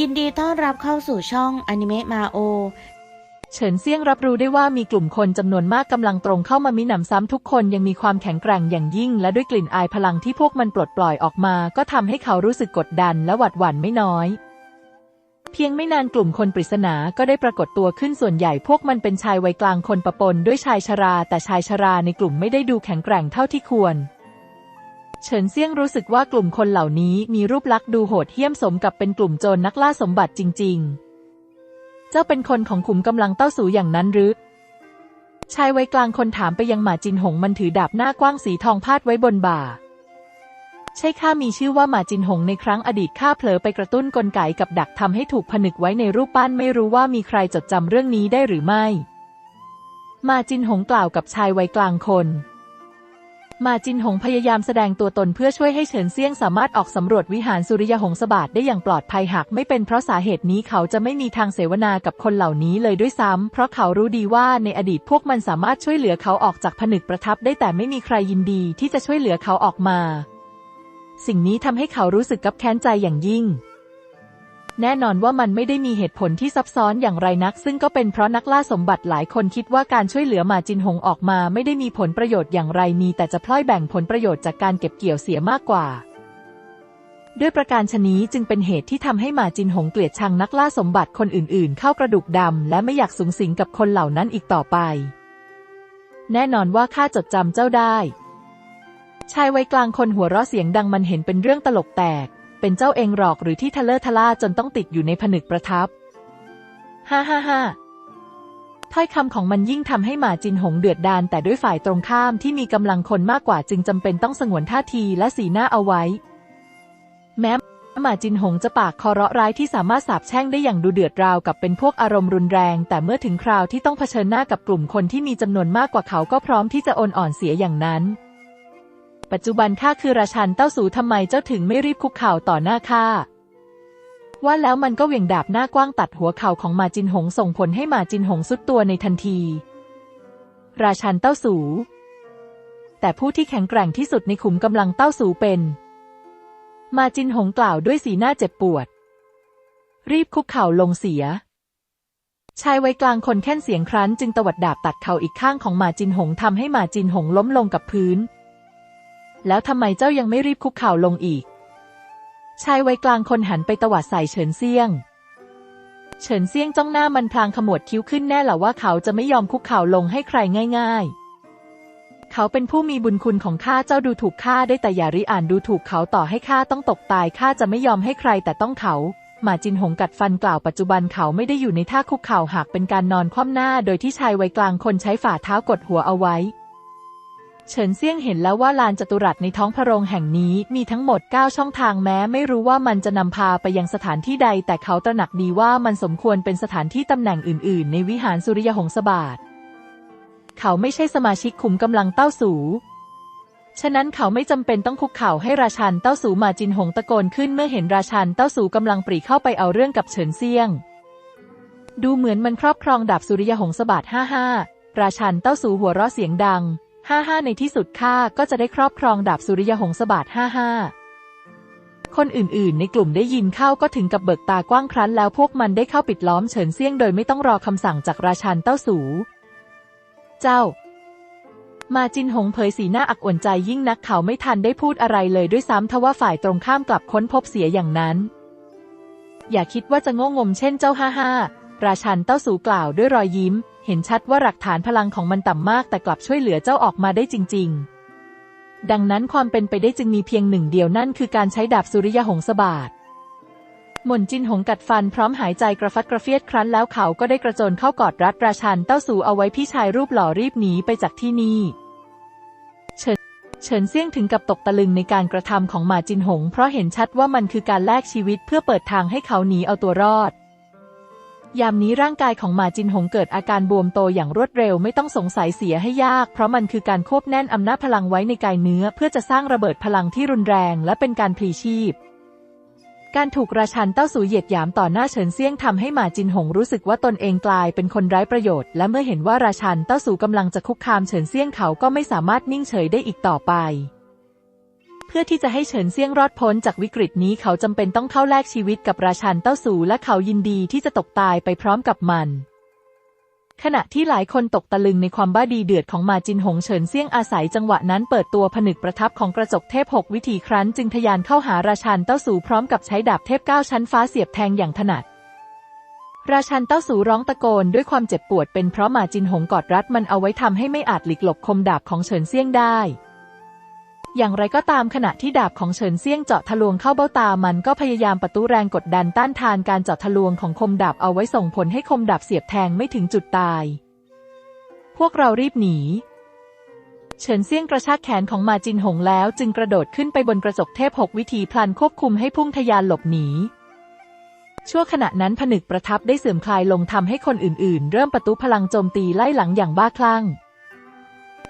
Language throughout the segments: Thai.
ยินดีต้อนรับเข้าสู่ช่องอนิเมะมาโอเฉินเซี่ยงรับรู้ได้ว่ามีกลุ่มคนจำนวนมากกำลังตรงเข้ามามิหนำซ้ำทุกคนยังมีความแข็งแกร่งอย่างยิ่ง และด้วยกลิ่นอายพลังที่พวกมันปลดปล่อยออกมา ก็ทำให้เขารู้สึกกดดันและหวาดหวั่นไม่น้อย เพียงไม่นานกลุ่มคนปริศนาก็ได้ปรากฏตัวขึ้นส่วนใหญ่พวกมันเป็นชายวัยกลางคนปะปนด้วยชายชรา แต่ชายชราในกลุ่มไม่ได้ดูแข็งแกร่งเท่าที่ควร เฉินเซี่ยงรู้สึกว่ากลุ่มคนเหล่านี้มีรูปลักษณ์ดูโหดเหี้ยมสมกับเป็นกลุ่มโจรนักล่าสมบัติจริง ๆ เจ้าเป็นคนของขุมกำลังเต้าสูอย่างนั้นหรือ ชายวัยกลางคนถามไปยังหมาจินหงมันถือดาบหน้ากว้างสีทองพาดไว้บนบ่า ใช่ข้ามีชื่อว่าหมาจินหงในครั้งอดีตข้าเผลอไปกระตุ้นกลไกกับดักทำให้ถูกผนึกไว้ในรูปปั้นไม่รู้ว่ามีใครจดจำเรื่องนี้ได้หรือไม่ มาจินหงกล่าวกับชายวัยกลางคน มาจินหงพยายามแสดงตัวตนเพื่อช่วยให้เฉินเซี่ยงสามารถออกสำรวจวิหารสุริยหงสบาทได้อย่างปลอดภัยหากไม่เป็นเพราะสาเหตุนี้เขาจะไม่มีทางเสวนากับคนเหล่านี้เลยด้วยซ้ำเพราะเขารู้ดีว่าในอดีตพวกมันสามารถช่วยเหลือเขาออกจากผนึกประทับได้แต่ไม่มีใครยินดีที่จะช่วยเหลือเขาออกมา สิ่งนี้ทำให้เขารู้สึกกับแค้นใจอย่างยิ่ง แน่นอนว่ามันไม่ได้มีเหตุผลที่ซับซ้อนอย่างไรนัก ซึ่งก็เป็นเพราะนักล่าสมบัติหลายคนคิดว่าการช่วยเหลือหมาจินหงออกมาไม่ได้มีผลประโยชน์อย่างไรมี แต่จะพล่อยแบ่งผลประโยชน์จากการเก็บเกี่ยวเสียมากกว่า ด้วยประการชนี้จึงเป็นเหตุที่ทำให้หมาจินหงเกลียดชังนักล่าสมบัติคนอื่นๆ เข้ากระดูกดำและไม่อยากสูงสิงกับคนเหล่านั้นอีกต่อไป แน่นอนว่าข้าจดจำเจ้าได้ ชายวัยกลางคนหัวเราะเสียงดังมันเห็นเป็นเรื่องตลกแตก เป็นเจ้าเองหรอกหรือที่ทะเลอทะล่าจนต้องติดอยู่ในผนึกประทับ ฮ่าฮ่าฮ่าถ้อยคำของมันยิ่งทำให้หมาจินหงเดือดดาลแต่ด้วยฝ่ายตรงข้ามที่มีกำลังคนมากกว่าจึงจำเป็นต้องสงวนท่าทีและสีหน้าเอาไว้ แม้หมาจินหงจะปากคอเราะร้ายที่สามารถสาบแช่งได้อย่างดูเดือดราวกับเป็นพวกอารมณ์รุนแรง แต่เมื่อถึงคราวที่ต้องเผชิญหน้ากับกลุ่มคนที่มีจำนวนมากกว่าเขาก็พร้อมที่จะโอนอ่อนเสียอย่างนั้น ปัจจุบันข้าคือราชันเต้าสูทำไมเจ้าถึงไม่รีบคุกเข่าต่อหน้าข้าว่าแล้วมันก็เหวี่ยงดาบหน้ากว้างตัดหัวเข่าของหมาจินหงส่งผลให้หมาจินหงสุดตัวในทันที ราชันเต้าสู แต่ผู้ที่แข็งแกร่งที่สุดในขุมกำลังเต้าสูเป็น มาจินหงกล่าวด้วยสีหน้าเจ็บปวด รีบคุกเข่าลงเสีย ชายวัยกลางคนแค่นเสียงครั้น จึงตวัดดาบตัดเข่าอีกข้างของหมาจินหงทำให้หมาจินหงล้มลงกับพื้น แล้วทำไมเจ้ายังไม่รีบคุกเข่าลงอีก ชายวัยกลางคนหันไปตวาดใส่เฉินเซียง เฉินเซียงจ้องหน้ามันพลางขมวดคิ้วขึ้นแน่หละว่าเขาจะไม่ยอมคุกเข่าลงให้ใครง่าย ๆ เขาเป็นผู้มีบุญคุณของข้าเจ้าดูถูกข้าได้แต่อย่าริอ่านดูถูกเขาต่อให้ข้าต้องตกตายข้าจะไม่ยอมให้ใครแต่ต้องเขาหมาจินหงกัดฟันกล่าวปัจจุบันเขาไม่ได้อยู่ในท่าคุกเข่าหากเป็นการนอนคว่ำหน้า โดยที่ชายวัยกลางคนใช้ฝ่าเท้ากดหัวเอาไว้ เฉินเซี่ยงเห็นแล้วว่าลานจัตุรัสในท้องพระโรงแห่งนี้มีทั้งหมด 9 ช่องทางแม้ไม่รู้ว่ามันจะนำพาไปยังสถานที่ใด แต่เขาตระหนักดีว่ามันสมควรเป็นสถานที่ตำแหน่งอื่น ๆ ในวิหารสุริยหงสบาท เขาไม่ใช่สมาชิกขุมกำลังเต้าสูฉะนั้นเขาไม่จำเป็นต้องคุกเข่าให้ราชันเต้าสูมาจินหงตะโกนขึ้นเมื่อเห็นราชันเต้าสูกำลังปรีเข้าไปเอาเรื่องกับเฉินเซียง ดูเหมือนมันครอบครองดาบสุริยหงสบาทห้าห้าราชันเต้าสูหัวเราะเสียงดัง ห้าห้าในที่สุดข้าก็จะได้ครอบครองดาบสุริยหงสบาทห้าห้าคนอื่นๆ ในกลุ่มได้ยินเข้าก็ถึงกับเบิกตากว้างครั้นแล้วพวกมันได้เข้าปิดล้อมเฉินเซี่ยงโดยไม่ต้องรอคำสั่งจากราชันเต้าสู เจ้า มาจินหงเผยสีหน้าอักอ่วนใจยิ่งนักเขาไม่ทันได้พูดอะไรเลยด้วยซ้ำทว่าฝ่ายตรงข้ามกลับค้นพบเสียอย่างนั้น อย่าคิดว่าจะโง่งมเช่นเจ้าห้าห้าราชันเต้าสูกล่าวด้วยรอยยิ้ม เห็นชัดว่าหลักฐานพลังของมันต่ำมากแต่กลับช่วยเหลือเจ้าออกมาได้จริง ๆ ดังนั้นความเป็นไปได้จึงมีเพียงหนึ่งเดียวนั่นคือการใช้ดาบสุริยหงสบาทหม่นจินหงกัดฟันพร้อมหายใจกระฟัดกระเฟียดครั้นแล้วเขาก็ได้กระโจนเข้ากอดรัดราชันเต้าสูเอาไว้พี่ชายรูปหล่อรีบหนีไปจากที่นี่ เฉินเฉินเซี่ยงถึงกับตกตะลึงในการกระทำของหมาจินหง เพราะเห็นชัดว่ามันคือการแลกชีวิตเพื่อเปิดทางให้เขาหนีเอาตัวรอด ยามนี้ร่างกายของหมาจินหงเกิดอาการบวมโตอย่างรวดเร็วไม่ต้องสงสัยเสียให้ยาก เพราะมันคือการควบแน่นอำนาจพลังไว้ในกายเนื้อ เพื่อจะสร้างระเบิดพลังที่รุนแรง และเป็นการพลีชีพ การถูกราชันเต้าสูเหยียดหยามต่อหน้าเฉินเซี่ยงทำให้หมาจินหงรู้สึกว่าตนเองกลายเป็นคนไร้ประโยชน์ และเมื่อเห็นว่าราชันเต้าสูกำลังจะคุกคามเฉินเซี่ยงเขาก็ไม่สามารถนิ่งเฉยได้อีกต่อไป พื่อที่จะให้เฉินเซี่ยงรอดพ้นจากวิกฤตนี้เขาจำเป็นต้องเข้าแลกชีวิตกับราชันเต้าสูและเขายินดีที่จะตกตายไปพร้อมกับมัน ขณะที่หลายคนตกตะลึงในความบ้าดีเดือดของมาจินหงเฉินเซี่ยงอาศัยจังหวะนั้นเปิดตัวผนึกประทับของกระจกเทพหกวิธีครั้น จึงทะยานเข้าหาราชันเต้าสูพร้อมกับใช้ดาบเทพเก้าชั้นฟ้าเสียบแทงอย่างถนัดราชันเต้าสูร้องตะโกนด้วยความเจ็บปวดเป็นเพราะมาจินหงกอดรัดมันเอาไว้ทำให้ไม่อาจหลีกหลบคมดาบของเฉินเซี่ยงได้ อย่างไรก็ตามขณะที่ดาบของเฉินเซี่ยงเจาะทะลวงเข้าเบ้าตามันก็พยายามประตูแรงกดดันต้านทานการเจาะทะลวงของคมดาบเอาไว้ส่งผลให้คมดาบเสียบแทงไม่ถึงจุดตาย พวกเรารีบหนี เฉินเซี่ยงกระชากแขนของมาจินหงแล้วจึงกระโดดขึ้นไปบนกระจกเทพหกวิธีพลันควบคุมให้พุ่งทะยานหลบหนีชั่วขณะนั้นผนึกประทับได้เสื่อมคลายลงทำให้คนอื่นๆ เริ่มประตูพลังโจมตีไล่หลังอย่างบ้าคลั่ง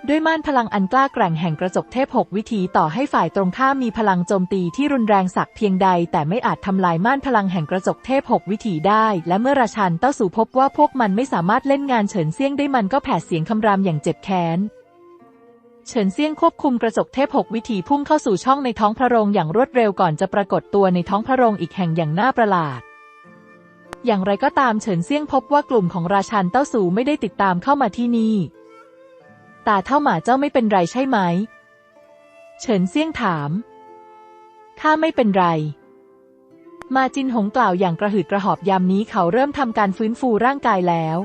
ด้วยม่านพลังอันกล้าแกร่งแห่งกระจกเทพหกวิธีต่อให้ฝ่ายตรงข้ามมีพลังโจมตีที่รุนแรงสักเพียงใด แต่ไม่อาจทำลายม่านพลังแห่งกระจกเทพหกวิธีได้ และเมื่อราชันเต้าสู่พบว่าพวกมันไม่สามารถเล่นงานเฉินเซี่ยงได้มันก็แผดเสียงคำรามอย่างเจ็บแค้นเฉินเซี่ยงควบคุมกระจกเทพหกวิถีพุ่งเข้าสู่ช่องในท้องพระโรงอย่างรวดเร็วก่อนจะปรากฏตัวในท้องพระโรงอีกแห่งอย่างน่าประหลาด อย่างไรก็ตามเฉินเซี่ยงพบว่ากลุ่มของราชันเต้าสูไม่ได้ติดตามเข้ามาที่นี่ ตาเท่าหมาเจ้าไม่เป็นไรใช่ไหม เฉินเซี่ยงถาม ข้าไม่เป็นไร มาจินหงกล่าวอย่างกระหืดกระหอบยามนี้เขาเริ่มทำการฟื้นฟูร่างกายแล้ว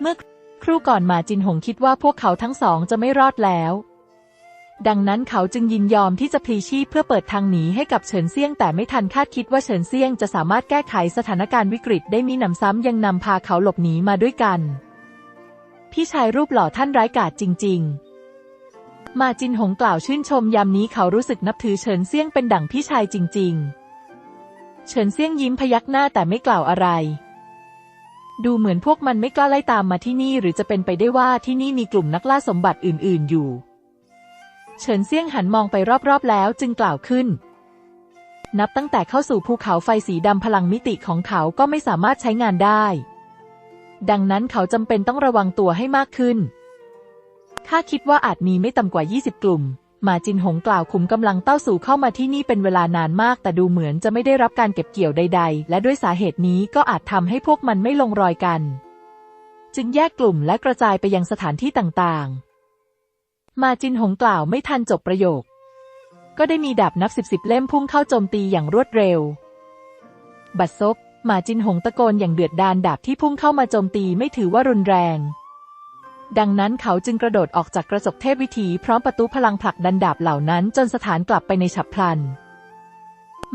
เมื่อครู่ก่อนมาจินหงคิดว่าพวกเขาทั้งสองจะไม่รอดแล้ว ดังนั้นเขาจึงยินยอมที่จะพลีชีพเพื่อเปิดทางหนีให้กับเฉินเซี่ยงแต่ไม่ทันคาดคิดว่าเฉินเซี่ยงจะสามารถแก้ไขสถานการณ์วิกฤตได้มีหนำซ้ำยังนำพาเขาหลบหนีมาด้วยกัน พี่ชายรูปหล่อท่านร้ายกาจจริง ๆ มาจินหงกล่าวชื่นชมยามนี้เขารู้สึกนับถือเฉินเซี่ยงเป็นดั่งพี่ชายจริง ๆ เฉินเซี่ยงยิ้มพยักหน้าแต่ไม่กล่าวอะไร ดูเหมือนพวกมันไม่กล้าไล่ตามมาที่นี่หรือจะเป็นไปได้ว่าที่นี่มีกลุ่มนักล่าสมบัติอื่น ๆ อยู่ เฉินเซี่ยงหันมองไปรอบ ๆ แล้วจึงกล่าวขึ้นนับตั้งแต่เข้าสู่ภูเขาไฟสีดำพลังมิติของเขาก็ไม่สามารถใช้งานได้ ดังนั้นเขาจำเป็นต้องระวังตัวให้มากขึ้น ข้าคิดว่าอาจมีไม่ต่ำกว่า 20 กลุ่ม มาจินหงกล่าวคุมกำลังเต้าสู่เข้ามาที่นี่เป็นเวลานานมาก แต่ดูเหมือนจะไม่ได้รับการเก็บเกี่ยวใด ๆ และด้วยสาเหตุนี้ก็อาจทำให้พวกมันไม่ลงรอยกัน จึงแยกกลุ่มและกระจายไปยังสถานที่ต่างๆ มาจินหงกล่าวไม่ทันจบประโยค ก็ได้มีดาบนับสิบสิบเล่มพุ่งเข้าโจมตีอย่างรวดเร็ว บัดซบ หมาจินหงตะโกนอย่างเดือดดาลดาบที่พุ่งเข้ามาโจมตีไม่ถือว่ารุนแรง ดังนั้นเขาจึงกระโดดออกจากกระจกเทพวิถีพร้อมประตูพลังผลักดันดาบเหล่านั้นจนสถานกลับไปในฉับพลัน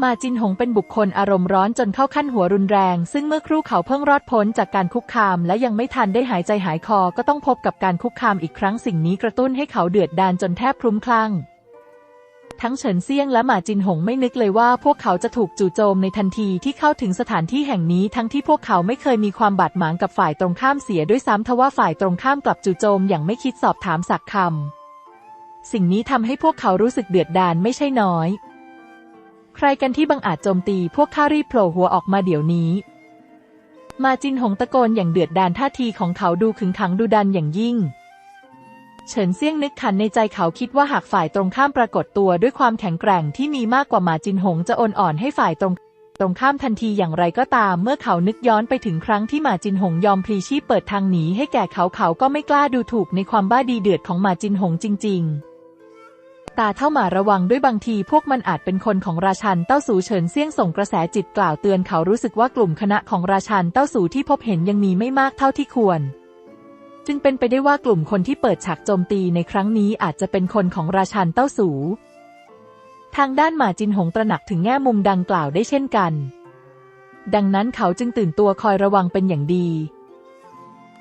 มาจินหงเป็นบุคคลอารมณ์ร้อนจนเข้าขั้นหัวรุนแรง ซึ่งเมื่อครู่เขาเพิ่งรอดพ้นจากการคุกคาม และยังไม่ทันได้หายใจหายคอก็ต้องพบกับการคุกคามอีกครั้งสิ่งนี้กระตุ้นให้เขาเดือดดาลจนแทบคลุ้มคลั่ง ทั้งเฉินเซี่ยงและหมาจินหงไม่นึกเลยว่าพวกเขาจะถูกจู่โจมในทันทีที่เข้าถึงสถานที่แห่งนี้ทั้งที่พวกเขาไม่เคยมีความบาดหมางกับฝ่ายตรงข้ามเสียด้วยซ้ำทว่าฝ่ายตรงข้ามกลับจู่โจมอย่างไม่คิดสอบถามสักคำสิ่งนี้ทำให้พวกเขารู้สึกเดือดดาลไม่ใช่น้อย ใครกันที่บังอาจโจมตีพวกข้ารีบโผล่หัวออกมาเดี๋ยวนี้มาจินหงตะโกนอย่างเดือดดาลท่าทีของเขาดูขึงขังดูดันอย่างยิ่ง เฉินเซี่ยงนึกขันในใจเขาคิดว่าหากฝ่ายตรงข้ามปรากฏตัวด้วยความแข็งแกร่งที่มีมากกว่าหมาจินหงจะโอนอ่อนให้ฝ่ายตรงตรงข้ามทันทีอย่างไรก็ตามเมื่อเขานึกย้อนไปถึงครั้งที่หมาจินหงยอมพลีชีพเปิดทางหนีให้แก่เขาเขาก็ไม่กล้าดูถูกในความบ้าดีเดือดของหมาจินหงจริง ๆ ตาเท่าหมาระวังด้วยบางทีพวกมันอาจเป็นคนของราชันเต้าสูเฉินเซี่ยงส่งกระแสจิตกล่าวเตือนเขารู้สึกว่ากลุ่มคณะของราชันเต้าสูที่พบเห็นยังมีไม่มากเท่าที่ควร จึงเป็นไปได้ว่ากลุ่มคนที่เปิดฉากโจมตีในครั้งนี้อาจจะเป็นคนของราชันเต้าสู ทางด้านหมาจินหงตระหนักถึงแง่มุมดังกล่าวได้เช่นกัน ดังนั้นเขาจึงตื่นตัวคอยระวังเป็นอย่างดี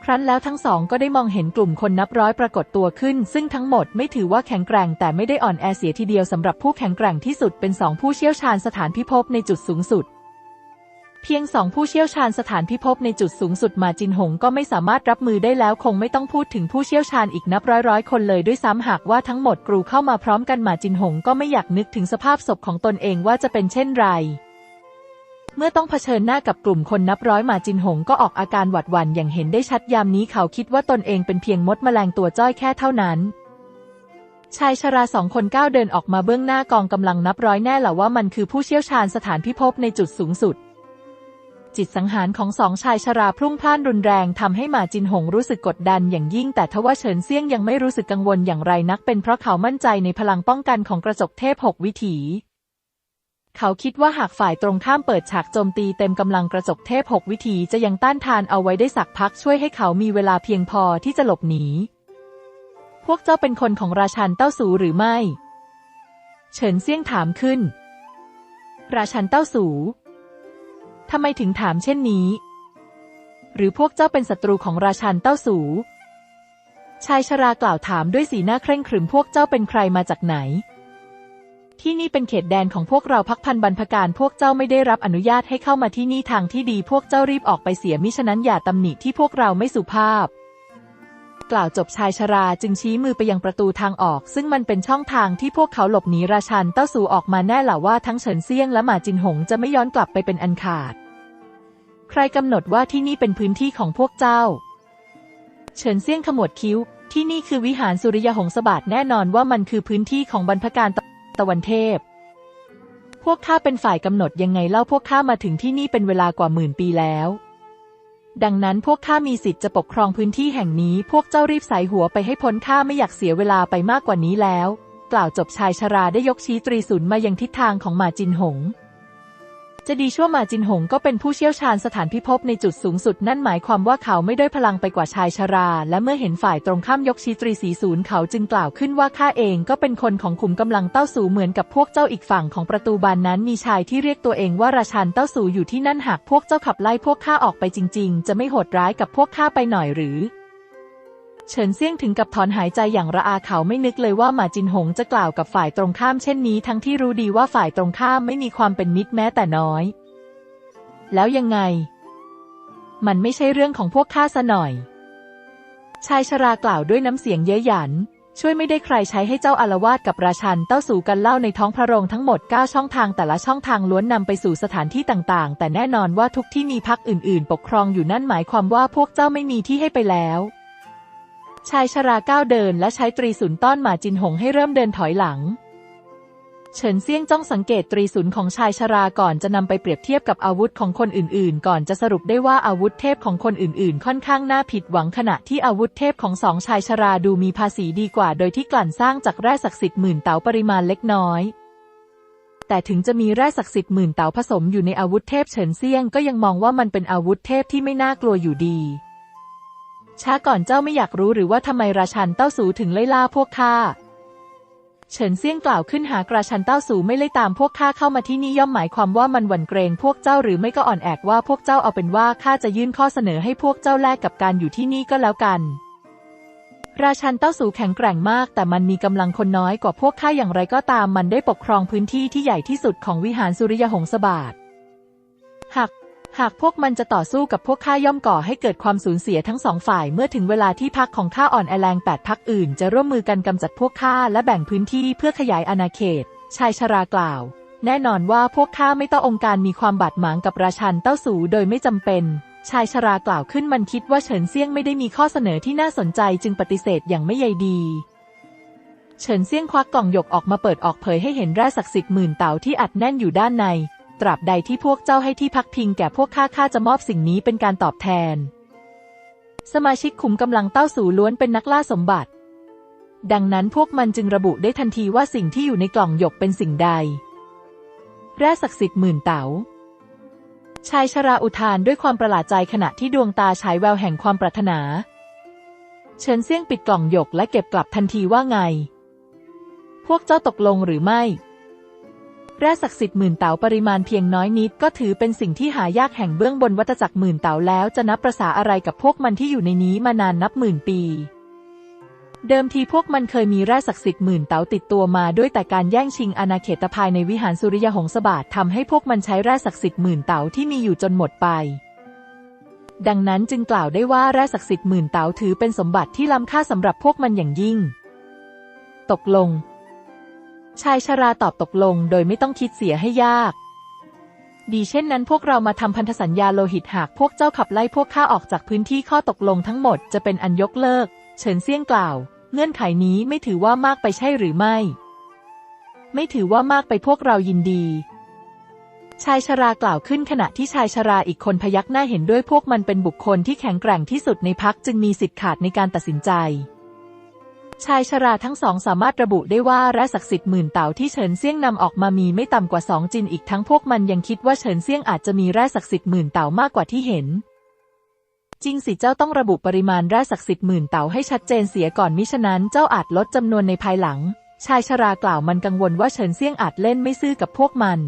ครั้นแล้วทั้งสองก็ได้มองเห็นกลุ่มคนนับร้อยปรากฏตัวขึ้น ซึ่งทั้งหมดไม่ถือว่าแข็งแกร่งแต่ไม่ได้อ่อนแอเสียทีเดียวสำหรับผู้แข็งแกร่งที่สุดเป็นสองผู้เชี่ยวชาญสถานพิภพในจุดสูงสุด เพียงสองผู้เชี่ยวชาญสถานพิภพในจุดสูงสุดมาจินหงก็ไม่สามารถรับมือได้แล้ว คงไม่ต้องพูดถึงผู้เชี่ยวชาญอีกนับร้อยร้อยคนเลยด้วยซ้ำหากว่าทั้งหมดกรูเข้ามาพร้อมกันมาจินหงก็ไม่อยากนึกถึงสภาพศพของตนเองว่าจะเป็นเช่นไร เมื่อต้องเผชิญหน้ากับกลุ่มคนนับร้อยมาจินหงก็ออกอาการหวาดหวั่นอย่างเห็นได้ชัดยามนี้เขาคิดว่าตนเองเป็นเพียงมดแมลงตัวจ้อยแค่เท่านั้นชายชราสองคนก้าวเดินออกมาเบื้องหน้ากองกำลังนับร้อยแน่หละว่ามันคือผู้เชี่ยวชาญสถานพิภพในจุดสูงสุด จิตสังหารของสองชายชราพรุ่งพล่านรุนแรงทำให้หมาจินหงรู้สึกกดดันอย่างยิ่ง แต่ทว่าเฉินเซี่ยงยังไม่รู้สึกกังวลอย่างไรนัก เป็นเพราะเขามั่นใจในพลังป้องกันของกระจกเทพหกวิถี เขาคิดว่าหากฝ่ายตรงข้ามเปิดฉากโจมตีเต็มกำลังกระจกเทพหกวิถีจะยังต้านทานเอาไว้ได้สักพักช่วยให้เขามีเวลาเพียงพอที่จะหลบหนี พวกเจ้าเป็นคนของราชันเต้าสูหรือไม่ เฉินเซี่ยงถามขึ้น ราชันเต้าสู ทำไมถึงถามเช่นนี้ หรือพวกเจ้าเป็นศัตรูของราชันเต้าสู ชายชรากล่าวถามด้วยสีหน้าเคร่งขรึมพวกเจ้าเป็นใครมาจากไหน ที่นี่เป็นเขตแดนของพวกเราพักพันบรรพการพวกเจ้าไม่ได้รับอนุญาตให้เข้ามาที่นี่ทางที่ดีพวกเจ้ารีบออกไปเสียมิฉะนั้นอย่าตำหนิที่พวกเราไม่สุภาพ กล่าวจบชายชราจึงชี้มือไปยังประตูทางออก ซึ่งมันเป็นช่องทางที่พวกเขาหลบหนีราชันเต้าสูออกมาแน่หล่ะว่าทั้งเฉินเซียงและหมาจินหงจะไม่ย้อนกลับไปเป็นอันขาด ใครกำหนดว่าที่นี่เป็นพื้นที่ของพวกเจ้า เฉินเซียงขมวดคิ้ว ที่นี่คือวิหารสุริยหงสบาทแน่นอนว่ามันคือพื้นที่ของบรรพการตตะวันเทพ พวกข้าเป็นฝ่ายกำหนดยังไงเล่าพวกข้ามาถึงที่นี่เป็นเวลากว่าหมื่นปีแล้ว ดังนั้นพวกข้ามีสิทธิ์จะปกครองพื้นที่แห่งนี้ พวกเจ้ารีบใส่หัวไปให้พ้นข้าไม่อยากเสียเวลาไปมากกว่านี้แล้ว กล่าวจบชายชราได้ยกชี้ตรีศูนย์มายังทิศทางของหมาจินหง จะดีชั่วมาจินหงก็เป็นผู้เชี่ยวชาญสถานพิภพในจุดสูงสุดนั่นหมายความว่าเขาไม่ได้พลังไปกว่าชายชรา และเมื่อเห็นฝ่ายตรงข้ามยกชีตรีสีศูนย์เขาจึงกล่าวขึ้นว่าข้าเองก็เป็นคนของขุมกำลังเต้าสูเหมือนกับพวกเจ้าอีกฝั่งของประตูบานนั้นมีชายที่เรียกตัวเองว่าราชันเต้าสูอยู่ที่นั่นหากพวกเจ้าขับไล่พวกข้าออกไปจริง ๆ จะไม่โหดร้ายกับพวกข้าไปหน่อยหรือ เฉินเซี่ยงถึงกับถอนหายใจอย่างระอาเขาไม่นึกเลยว่าหมาจินหงจะกล่าวกับฝ่ายตรงข้ามเช่นนี้ทั้งที่รู้ดีว่าฝ่ายตรงข้ามไม่มีความเป็นมิตรแม้แต่น้อย แล้วยังไง มันไม่ใช่เรื่องของพวกข้าซะหน่อย ชายชรากล่าวด้วยน้ำเสียงเย้ยหยัน ช่วยไม่ได้ใครใช้ให้เจ้าอารวาสกับราชันเต้าสู่กันเล่าในท้องพระโรงทั้งหมด 9 ช่องทางแต่ละช่องทางล้วนนำไปสู่สถานที่ต่างๆ แต่แน่นอนว่าทุกที่มีพักอื่น ๆ ปกครองอยู่นั่นหมายความว่าพวกเจ้าไม่มีที่ให้ไปแล้ว ชายชราก้าวเดินและใช้ตรีศูนย์ต้อนหมาจินหงให้เริ่มเดินถอยหลัง เฉินเซียงจ้องสังเกตตรีศูนย์ของชายชราก่อนจะนำไปเปรียบเทียบกับอาวุธของคนอื่นๆ ก่อนจะสรุปได้ว่าอาวุธเทพของคนอื่นๆ ค่อนข้างน่าผิดหวังขณะที่อาวุธเทพของสองชายชราดูมีภาษีดีกว่า โดยที่กลั่นสร้างจากแร่ศักดิ์สิทธิ์หมื่นเต๋าปริมาณเล็กน้อยแต่ถึงจะมีแร่ศักดิ์สิทธิ์หมื่นเต๋าผสมอยู่ในอาวุธเทพเฉินเซียงก็ยังมองว่ามันเป็นอาวุธเทพที่ไม่น่ากลัวอยู่ดี ช้าก่อนเจ้าไม่อยากรู้หรือว่าทำไมราชันเต้าสูถึงไล่ล่าพวกข้าเฉินเซี่ยงกล่าวขึ้นหากราชันเต้าสูไม่ไล่ตามพวกข้าเข้ามาที่นี่ย่อมหมายความว่ามันหวั่นเกรงพวกเจ้าหรือไม่ก็อ่อนแอกว่าพวกเจ้าเอาเป็นว่าข้าจะยื่นข้อเสนอให้พวกเจ้าแลกกับการอยู่ที่นี่ก็แล้วกัน ราชันเต้าสูแข็งแกร่งมาก แต่มันมีกำลังคนน้อยกว่าพวกข้าอย่างไรก็ตามมันได้ปกครองพื้นที่ที่ใหญ่ที่สุดของวิหารสุริยหงสบาท หากพวกมันจะต่อสู้กับพวกข้าย่อมก่อให้เกิดความสูญเสียทั้งสองฝ่ายเมื่อถึงเวลาที่พักของข้าอ่อนแอแรงแปดพักอื่น จะร่วมมือกันกำจัดพวกข้าและแบ่งพื้นที่เพื่อขยายอาณาเขต ชายชรากล่าว แน่นอนว่าพวกข้าไม่ต้ององค์การมีความบาดหมางกับราชันเต้าสูโดยไม่จำเป็น ชายชรากล่าวขึ้นมันคิดว่าเฉินเซียงไม่ได้มีข้อเสนอที่น่าสนใจจึงปฏิเสธอย่างไม่ใยดีเฉินเซียงควักกล่องหยกออกมาเปิดออกเผยให้เห็นแร่ศักดิ์สิทธิ์หมื่นเต๋าที่อัดแน่นอยู่ด้านใน ตราบใดที่พวกเจ้าให้ที่พักพิงแก่พวกข้าข้าจะมอบสิ่งนี้เป็นการตอบแทน สมาชิกขุมกำลังเต้าสู่ล้วนเป็นนักล่าสมบัติ ดังนั้นพวกมันจึงระบุได้ทันทีว่าสิ่งที่อยู่ในกล่องหยกเป็นสิ่งใด แร่ศักดิ์สิทธิ์หมื่นเต๋าชายชราอุทานด้วยความประหลาดใจขณะที่ดวงตาฉายแววแห่งความปรารถนา เฉินเซี่ยงปิดกล่องหยกและเก็บกลับทันทีว่าไง พวกเจ้าตกลงหรือไม่ แร่ศักดิ์สิทธิ์หมื่นเต๋าปริมาณเพียงน้อยนิด ก็ถือเป็นสิ่งที่หายากแห่งเบื้องบนวัตจักรหมื่นเต๋าแล้วจะนับประษาอะไรกับพวกมันที่อยู่ในนี้มานานนับหมื่นปี เดิมทีพวกมันเคยมีแร่ศักดิ์สิทธิ์หมื่นเต๋าติดตัวมาด้วยแต่การแย่งชิงอาณาเขตภายในวิหารสุริยหงสบาททำให้พวกมันใช้แร่ศักดิ์สิทธิ์หมื่นเต๋าที่มีอยู่จนหมดไปดังนั้นจึงกล่าวได้ว่าแร่ศักดิ์สิทธิ์หมื่นเต๋าถือเป็นสมบัติที่ล้ำค่าสำหรับพวกมันอย่างยิ่ง ตกลง ชายชราตอบตกลงโดยไม่ต้องคิดเสียให้ยาก ดีเช่นนั้นพวกเรามาทำพันธสัญญาโลหิตหากพวกเจ้าขับไล่พวกข้าออกจากพื้นที่ข้อตกลงทั้งหมดจะเป็นอันยกเลิก เฉินเซี่ยงกล่าว เงื่อนไขนี้ไม่ถือว่ามากไปใช่หรือไม่ ไม่ถือว่ามากไปพวกเรายินดี ชายชรากล่าวขึ้นขณะที่ชายชราอีกคนพยักหน้าเห็นด้วยพวกมันเป็นบุคคลที่แข็งแกร่งที่สุดในพักจึงมีสิทธิ์ขาดในการตัดสินใจ ชายชราทั้งสองสามารถระบุได้ว่าแร่ศักดิ์สิทธิ์หมื่นเต่าที่เฉินเซี่ยงนำออกมามีไม่ต่ำกว่าสองจินอีกทั้งพวกมันยังคิดว่าเฉินเซี่ยงอาจจะมีแร่ศักดิ์สิทธิ์หมื่นเต่ามากกว่าที่เห็น จริงสิเจ้าต้องระบุปริมาณแร่ศักดิ์สิทธิ์หมื่นเต่าให้ชัดเจนเสียก่อนมิฉะนั้นเจ้าอาจลดจำนวนในภายหลัง ชายชรากล่าวมันกังวลว่าเฉินเซี่ยงอาจเล่นไม่ซื่อกับพวกมัน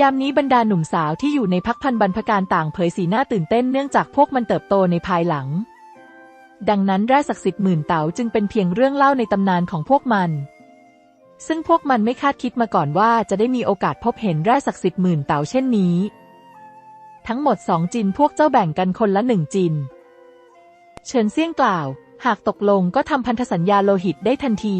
ยามนี้บรรดาหนุ่มสาวที่อยู่ในพักพันบรรพการต่างเผยสีหน้าตื่นเต้นเนื่องจากพวกมันเติบโตในภายหลัง ดังนั้นแร่ศักดิ์สิทธิ์หมื่นเต๋าจึงเป็นเพียงเรื่องเล่าในตำนานของพวกมัน ซึ่งพวกมันไม่คาดคิดมาก่อนว่าจะได้มีโอกาสพบเห็นแร่ศักดิ์สิทธิ์หมื่นเต๋าเช่นนี้ ทั้งหมดสองจินพวกเจ้าแบ่งกันคนละหนึ่งจินเฉินเซี่ยงกล่าว หากตกลงก็ทำพันธสัญญาโลหิตได้ทันที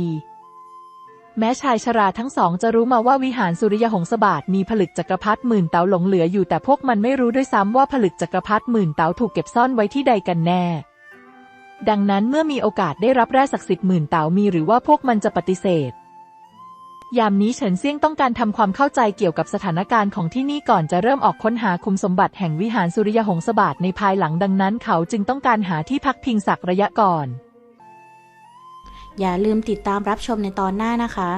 แม้ชายชราทั้งสองจะรู้มาว่าวิหารสุริยหงสบาทมีผลึกจักรพรรดิหมื่นเต๋าหลงเหลืออยู่แต่พวกมันไม่รู้ด้วยซ้ำว่าผลึกจักรพรรดิหมื่นเต๋าถูกเก็บซ่อนไว้ที่ใดกันแน่ ดังนั้นเมื่อมีโอกาสได้รับแร่ศักดิ์สิทธิ์หมื่นเต๋ามีหรือว่าพวกมันจะปฏิเสธ ยามนี้เฉินเซี่ยงต้องการทำความเข้าใจเกี่ยวกับสถานการณ์ของที่นี่ก่อนจะเริ่มออกค้นหาคุมสมบัติแห่งวิหารสุริยหงสบาทในภายหลังดังนั้น เขาจึงต้องการหาที่พักพิงสักระยะก่อน อย่าลืมติดตามรับชมในตอนหน้านะคะ